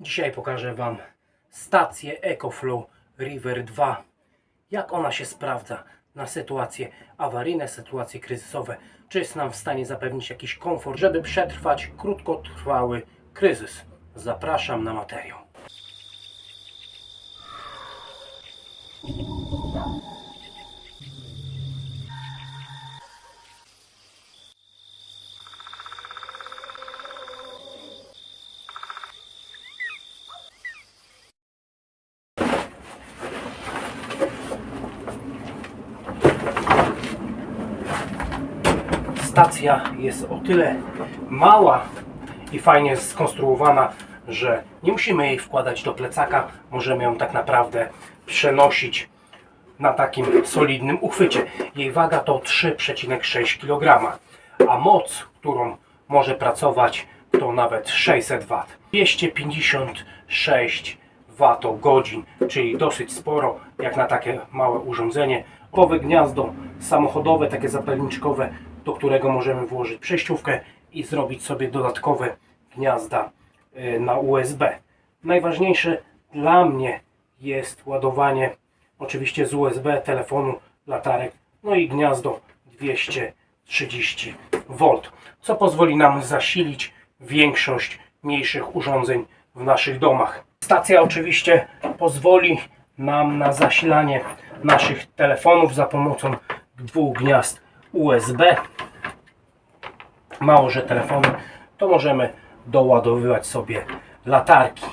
Dzisiaj pokażę Wam stację EcoFlow River 2. Jak ona się sprawdza na sytuacje awaryjne, sytuacje kryzysowe. Czy jest nam w stanie zapewnić jakiś komfort, żeby przetrwać krótkotrwały kryzys. Zapraszam na materiał. Stacja jest o tyle mała i fajnie skonstruowana, że nie musimy jej wkładać do plecaka. Możemy ją tak naprawdę przenosić na takim solidnym uchwycie. Jej waga to 3,6 kg, a moc, którą może pracować, to nawet 600 W. 256 Wh, czyli dosyć sporo, jak na takie małe urządzenie. Powe gniazdo samochodowe, takie zapalniczkowe, do którego możemy włożyć przejściówkę i zrobić sobie dodatkowe gniazda y, na USB. Najważniejsze dla mnie jest ładowanie oczywiście z USB, telefonu, latarek, no i gniazdo 230 V, co pozwoli nam zasilić większość mniejszych urządzeń w naszych domach. Stacja oczywiście pozwoli nam na zasilanie naszych telefonów za pomocą dwóch gniazd USB. Mało, że telefony, to możemy doładowywać sobie latarki.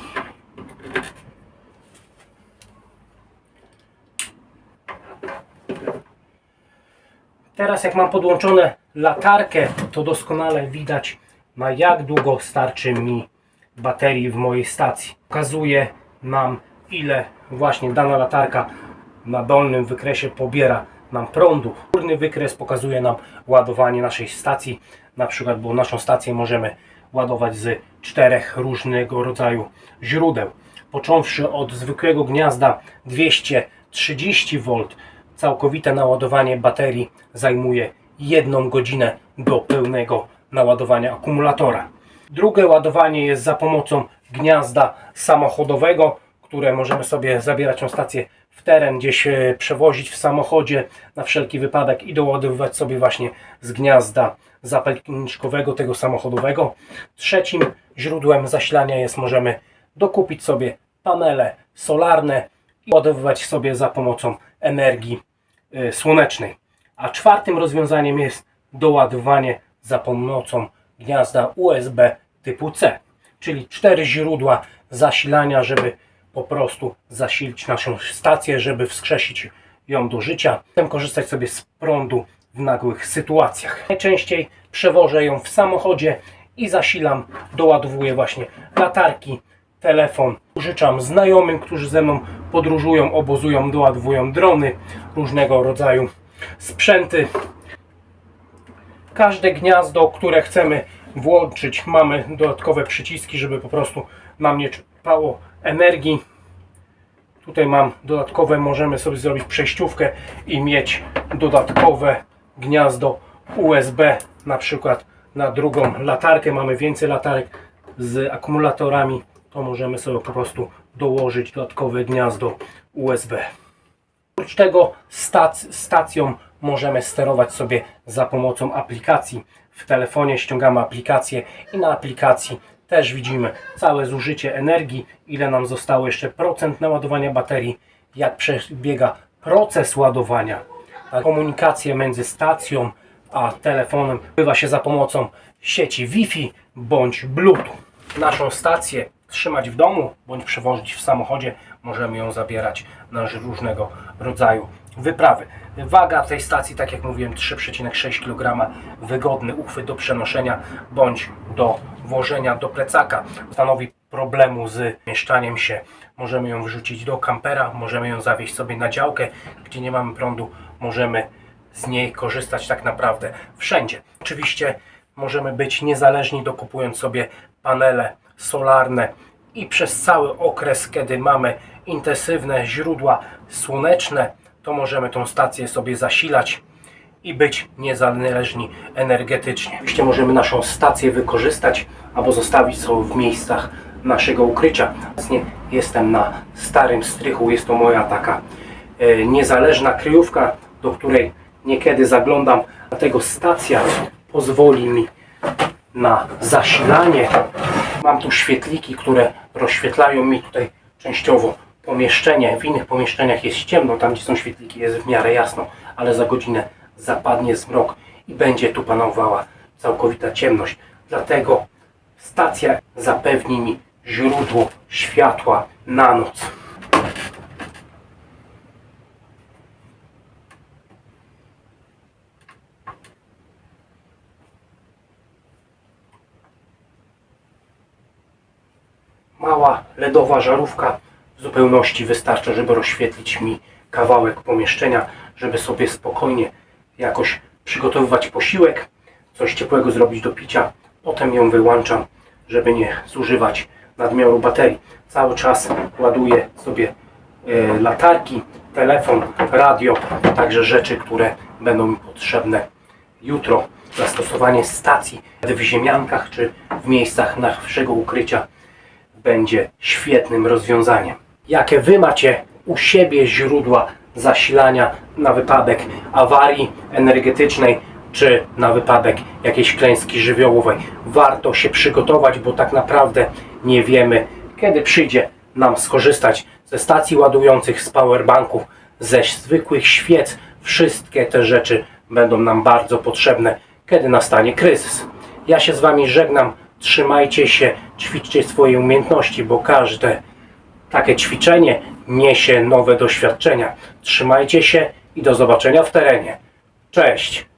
Teraz jak mam podłączone latarkę, to doskonale widać na jak długo starczy mi baterii w mojej stacji. Pokazuje nam ile właśnie dana latarka na dolnym wykresie pobiera nam prądu. Górny wykres pokazuje nam ładowanie naszej stacji. Na przykład, bo naszą stację możemy ładować z czterech różnego rodzaju źródeł. Począwszy od zwykłego gniazda 230 V, całkowite naładowanie baterii zajmuje jedną godzinę do pełnego naładowania akumulatora. Drugie ładowanie jest za pomocą gniazda samochodowego, które możemy sobie zabierać tą stację w teren, gdzieś przewozić w samochodzie na wszelki wypadek i doładowywać sobie właśnie z gniazda zapalniczkowego tego samochodowego. Trzecim źródłem zasilania jest, możemy dokupić sobie panele solarne i ładowywać sobie za pomocą energii e, słonecznej. A czwartym rozwiązaniem jest doładowanie za pomocą gniazda USB typu C, czyli cztery źródła zasilania, żeby po prostu zasilić naszą stację, żeby wskrzesić ją do życia. Chcę korzystać sobie z prądu w nagłych sytuacjach. Najczęściej przewożę ją w samochodzie i zasilam, doładowuję właśnie latarki, telefon. Użyczam znajomym, którzy ze mną podróżują, obozują, doładowują drony, różnego rodzaju sprzęty. Każde gniazdo, które chcemy włączyć, mamy dodatkowe przyciski, żeby po prostu nam nie czerpało energii. Tutaj mam dodatkowe, możemy sobie zrobić przejściówkę i mieć dodatkowe gniazdo USB, na przykład na drugą latarkę. Mamy więcej latarek z akumulatorami, to możemy sobie po prostu dołożyć dodatkowe gniazdo USB. Oprócz tego stac stacją możemy sterować sobie za pomocą aplikacji. W telefonie ściągamy aplikację i na aplikacji też widzimy całe zużycie energii, ile nam zostało jeszcze procent naładowania baterii, jak przebiega proces ładowania. Komunikacja między stacją a telefonem odbywa się za pomocą sieci Wi-Fi bądź Bluetooth. Naszą stację trzymać w domu bądź przewozić w samochodzie, możemy ją zabierać na różnego rodzaju wyprawy. Waga tej stacji, tak jak mówiłem, 3,6 kg. Wygodny uchwyt do przenoszenia bądź do włożenia do plecaka. Stanowi problemu z mieszczaniem się. Możemy ją wrzucić do kampera, możemy ją zawieźć sobie na działkę, gdzie nie mamy prądu. Możemy z niej korzystać tak naprawdę wszędzie. Oczywiście możemy być niezależni dokupując sobie panele solarne i przez cały okres, kiedy mamy intensywne źródła słoneczne, to możemy tą stację sobie zasilać i być niezależni energetycznie. Oczywiście możemy naszą stację wykorzystać albo zostawić sobie w miejscach naszego ukrycia. Obecnie Jestem na starym strychu, jest to moja taka e, niezależna kryjówka, do której niekiedy zaglądam, dlatego stacja pozwoli mi na zasilanie. Mam tu świetliki, które rozświetlają mi tutaj częściowo pomieszczenie. W innych pomieszczeniach jest ciemno, tam gdzie są świetliki jest w miarę jasno, ale za godzinę zapadnie zmrok i będzie tu panowała całkowita ciemność. Dlatego stacja zapewni mi źródło światła na noc. Mała LEDowa żarówka zupełności wystarcza, żeby rozświetlić mi kawałek pomieszczenia, żeby sobie spokojnie jakoś przygotowywać posiłek, coś ciepłego zrobić do picia. Potem ją wyłączam, żeby nie zużywać nadmiaru baterii. Cały czas ładuję sobie e, latarki, telefon, radio, także rzeczy, które będą mi potrzebne jutro. Zastosowanie stacji w ziemiankach czy w miejscach naszego ukrycia będzie świetnym rozwiązaniem. Jakie Wy macie u siebie źródła zasilania na wypadek awarii energetycznej czy na wypadek jakiejś klęski żywiołowej? Warto się przygotować, bo tak naprawdę nie wiemy, kiedy przyjdzie nam skorzystać ze stacji ładujących, z powerbanków, ze zwykłych świec. Wszystkie te rzeczy będą nam bardzo potrzebne, kiedy nastanie kryzys. Ja się z Wami żegnam. Trzymajcie się, ćwiczcie swoje umiejętności, bo każde takie ćwiczenie niesie nowe doświadczenia. Trzymajcie się i do zobaczenia w terenie. Cześć!